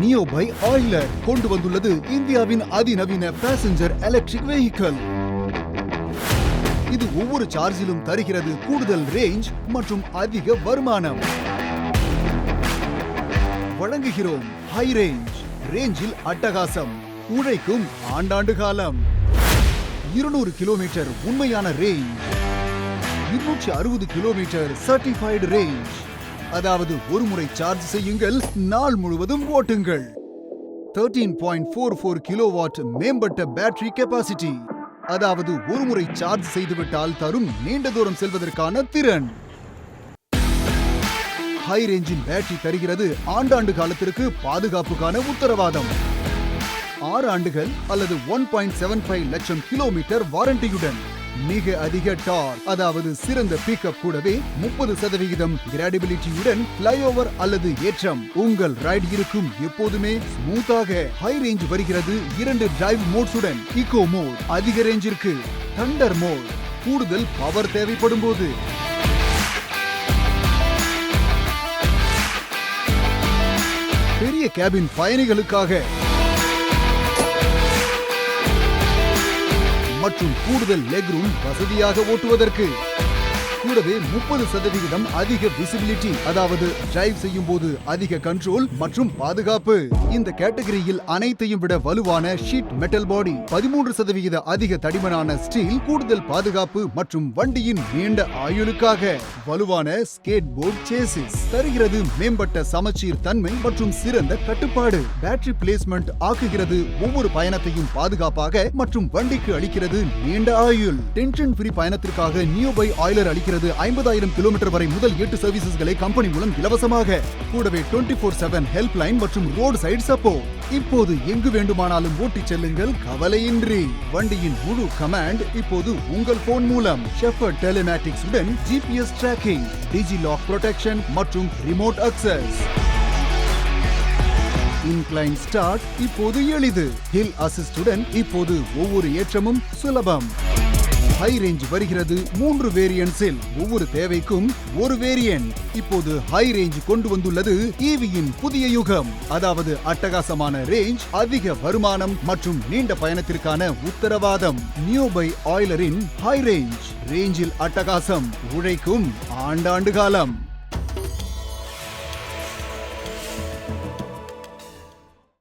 Neo by Euler கொண்டு வந்துள்ளது இந்தியாவின் அதிநவீன பேசஞ்சர் எலக்ட்ரிக் வெஹிக்கிள் இது ஒவ்வொரு சார்ஜிலும் தருகிறது கூடுதல் ரேஞ்ச் மற்றும் அதிக வருமானம். வழங்குகிறோம் ஹை ரேஞ்ச் ரேஞ்சில் அட்டகாசம் உழைக்கும் ஆண்டாண்டு காலம். இருநூறு கிலோமீட்டர் உண்மையான ரேஞ்ச் இருநூற்றி அறுபது கிலோமீட்டர் சர்டிஃபைடு ரேஞ்ச் அதாவது ஒரு முறை சார்ஜ் செய்யுங்கள் நாள் முழுவதும் ஓட்டுங்கள். Thirteen point four four kilowatt மேம்பட்ட பேட்டரி கெப்பாசிட்டி அதாவது ஒரு முறை சார்ஜ் செய்துவிட்டால் தரும் நீண்ட தூரம் செல்வதற்கான திறன். ஹை ரேஞ்சின் பேட்டரி தருகிறது ஆண்டாண்டு காலத்திற்கு பாதுகாப்புக்கான உத்தரவாதம். ஆறு ஆண்டுகள் அல்லது ஒன் பாயிண்ட் செவன் ஃபைவ் லட்சம் கிலோமீட்டர் வாரண்டியுடன் மிக அதிக டார் அதாவது சிறந்த பிக்கப் கூடவே முப்பது சதவிகிதம் கிராடிபிலிட்டியுடன் ஃபிளைஓவர் அல்லது ஏற்றம். உங்கள் ரைடு இருக்கும் எப்போதுமே ஸ்மூத்தாக ஹை ரேஞ்ச் வருகிறது இரண்டு டிரைவ் மோட்ஸுடன் இக்கோ மோட் அதிக ரேஞ்சிற்கு தண்டர் மோட் கூடுதல் பவர் தேவைப்படும் போது. பெரிய கேபின் பயணிகளுக்காக மற்றும் கூடுதல் லெக் ரூம் வசதியாக ஓட்டுவதற்கு. கூடவே முப்பது சதவிகிதம் அதிக விசிபிலிட்டி அதாவது டிரைவ் செய்யும் போது அதிக கண்ட்ரோல் மற்றும் பாதுகாப்பு. இந்த கேட்டகரியில் அனைத்தையும் விட வலுவான ஷீட் மெட்டல் பாடி பதிமூன்று சதவிகித அதிக தடிமனான ஸ்டீல் கூடுதல் பாதுகாப்பு மற்றும் வண்டியின் நீண்ட ஆயுளுக்காக வலுவான ஸ்கேட் போர்ட் சேசிஸ் தருகிறது மேம்பட்ட சமச்சீர் தன்மை மற்றும் சிறந்த கட்டுப்பாடு. பேட்டரி பிளேஸ்மெண்ட் ஆக்குகிறது ஒவ்வொரு பயணத்தையும் பாதுகாப்பாக மற்றும் வண்டிக்கு அளிக்கிறது நீண்ட ஆயுள். டென்ஷன் ஃப்ரீ பயணத்திற்காக நியூபை ஆயிலர் அளிக்கிறது. ஐம்பதாயிரம் கிலோமீட்டர் வரை முதல் எட்டு சர்வீசஸ்களை கம்பெனி மூலம் இலவசமாக. கூடவே twenty four seven help line மற்றும் ரோடு சைடு சப்போர்ட் இப்போது எங்கு வேண்டுமானாலும் ஓட்டிச் செல்லுங்கள் கவலையின்றி. வண்டியின் முழு கமாண்ட் இப்போது உங்கள் போன் மூலம். ஷெஃபர்ட் டெலிமேட்டிக்ஸ் உடன் GPS tracking digi lock protection மற்றும் ரிமோட் அக்சஸ் இன்க்ளைன் ஸ்டார்ட் இப்போது எளிது. ஹில் அசிஸ்டுடன் இப்போது ஒவ்வொரு ஏற்றமும் சுலபம். ஹை ரேஞ்ச் வருகிறது மூன்று வேரியன்ட்ஸில் ஒவ்வொரு தேவைக்கும் ஒரு வேரியன்ட் இப்போது ஹை ரேஞ்ச் கொண்டு வந்துள்ளது e ஈவியின் புதிய யுகம். அதாவது அட்டகாசமான ரேஞ்ச் அதிக வருமானம் மற்றும் நீண்ட பயணத்திற்கான உத்தரவாதம். நியூ பை ஆயிலரின் ஹை ரேஞ்ச் ரேஞ்சில் அட்டகாசம் உழைக்கும் ஆண்டாண்டு காலம்.